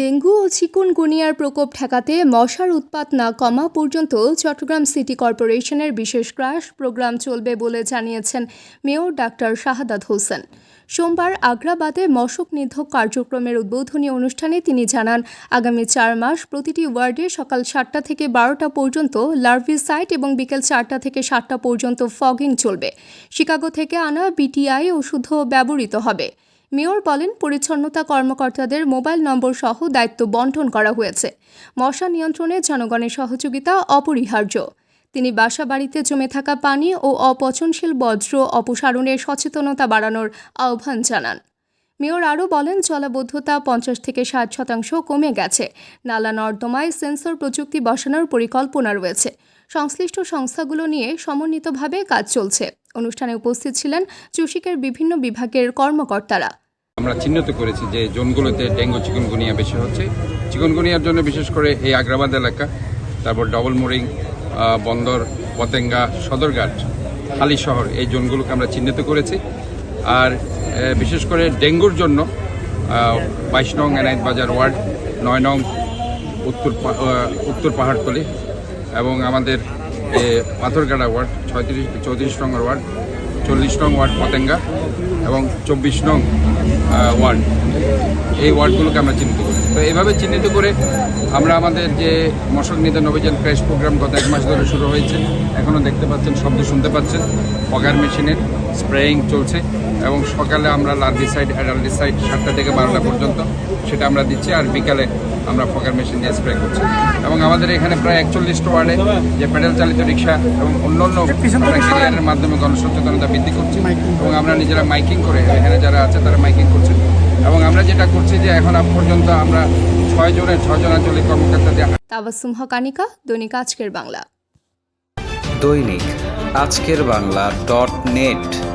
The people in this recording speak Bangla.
ডেঙ্গু ও চিকুনগুনিয়ার প্রকোপ ঠেকাতে মশার উৎপাত না কমা পর্যন্ত চট্টগ্রাম সিটি কর্পোরেশনের বিশেষ ক্রাশ প্রোগ্রাম চলবে বলে জানিয়েছেন মেয়র ডাক্তার শাহাদাত হোসেন। সোমবার আগ্রাবাদে মশক নিধক কার্যক্রমের উদ্বোধনী অনুষ্ঠানে তিনি জানান, আগামী চার মাস প্রতিটি ওয়ার্ডে সকাল সাতটা থেকে বারোটা পর্যন্ত লার্ভিসাইট এবং বিকেল চারটা থেকে সাতটা পর্যন্ত ফগিং চলবে। শিকাগো থেকে আনা বিটিআই ওষুধও ব্যবহৃত হবে। মেয়র বলেন, পরিচ্ছন্নতা কর্মকর্তাদের মোবাইল নম্বর সহ দায়িত্ব বন্টন করা হয়েছে। মশা নিয়ন্ত্রণে জনগণের সহযোগিতা অপরিহার্য। তিনি বাসা বাড়িতে জমে থাকা পানি ও অপচনশীল বজ্র অপসারণের সচেতনতা বাড়ানোর আহ্বান জানান। মেয়র আরও বলেন, জলাবদ্ধতা পঞ্চাশ থেকে ষাট শতাংশ কমে গেছে। নালা নর্দমায় সেন্সর প্রযুক্তি বসানোর পরিকল্পনা রয়েছে। সংশ্লিষ্ট সংস্থাগুলো নিয়ে সমন্বিতভাবে কাজ চলছে। অনুষ্ঠানে উপস্থিত ছিলেন চুশিকের বিভিন্ন বিভাগের কর্মকর্তারা। আমরা চিহ্নিত করেছি যে জোনগুলোতে ডেঙ্গু চিকনগুনিয়া বেশি হচ্ছে। চিকনগুনিয়ার জন্য বিশেষ করে এই আগ্রাবাদ এলাকা তারপর ডবল মোরিং বন্দর পতেঙ্গা সদরঘাট হালি শহর এই জোনগুলোকে আমরা চিহ্নিত করেছি। আর বিশেষ করে ডেঙ্গুর জন্য বাইশ নং এনায়েত বাজার ওয়ার্ড নয় নং উত্তর উত্তর পাহাড়তলি এবং আমাদের এ, পাথরগাড়া ওয়ার্ড ছয়ত্রিশ চৌত্রিশ নম্বর ওয়ার্ড চল্লিশ নং ওয়ার্ড পতেঙ্গা এবং চব্বিশ নং ওয়ার্ড। এই ওয়ার্ডগুলোকে আমরা চিহ্নিত করি। তো এইভাবে চিহ্নিত করে আমরা আমাদের যে মশক নিধন অভিযান ক্র্যাশ প্রোগ্রাম গত এক মাস ধরে শুরু হয়েছে। এখনও দেখতে পাচ্ছেন, শব্দ শুনতে পাচ্ছেন ফগার মেশিনের। স্প্রেয়িং চলছে এবং সকালে আমরা লার্ভিসাইড অ্যাডাল্টিসাইড সাতটা থেকে বারোটা পর্যন্ত সেটা আমরা দিচ্ছি আর বিকালে আমরা ফগার মেশিন দিয়ে স্প্রে করছি। এবং আমাদের এখানে প্রায় একচল্লিশটা ওয়ার্ডে যে প্যাডেল চালিত রিক্সা এবং অন্যান্য ক্যারিয়ারের মাধ্যমে গণসচেতনতা বৃদ্ধি করছি এবং আমরা নিজেরা মাইকিং করে এখানে যারা আছে তারা মাইকিং করছে। এবং আমরা যেটা করছি যে এখন পর্যন্ত আমরা ছয় জনের ছজন আঞ্চলিক কর্মকর্তা দিয়ে তাবাসুম হকানিকা দৈনিক আজকের বাংলা। দৈনিক আজকের বাংলা ডট নেট।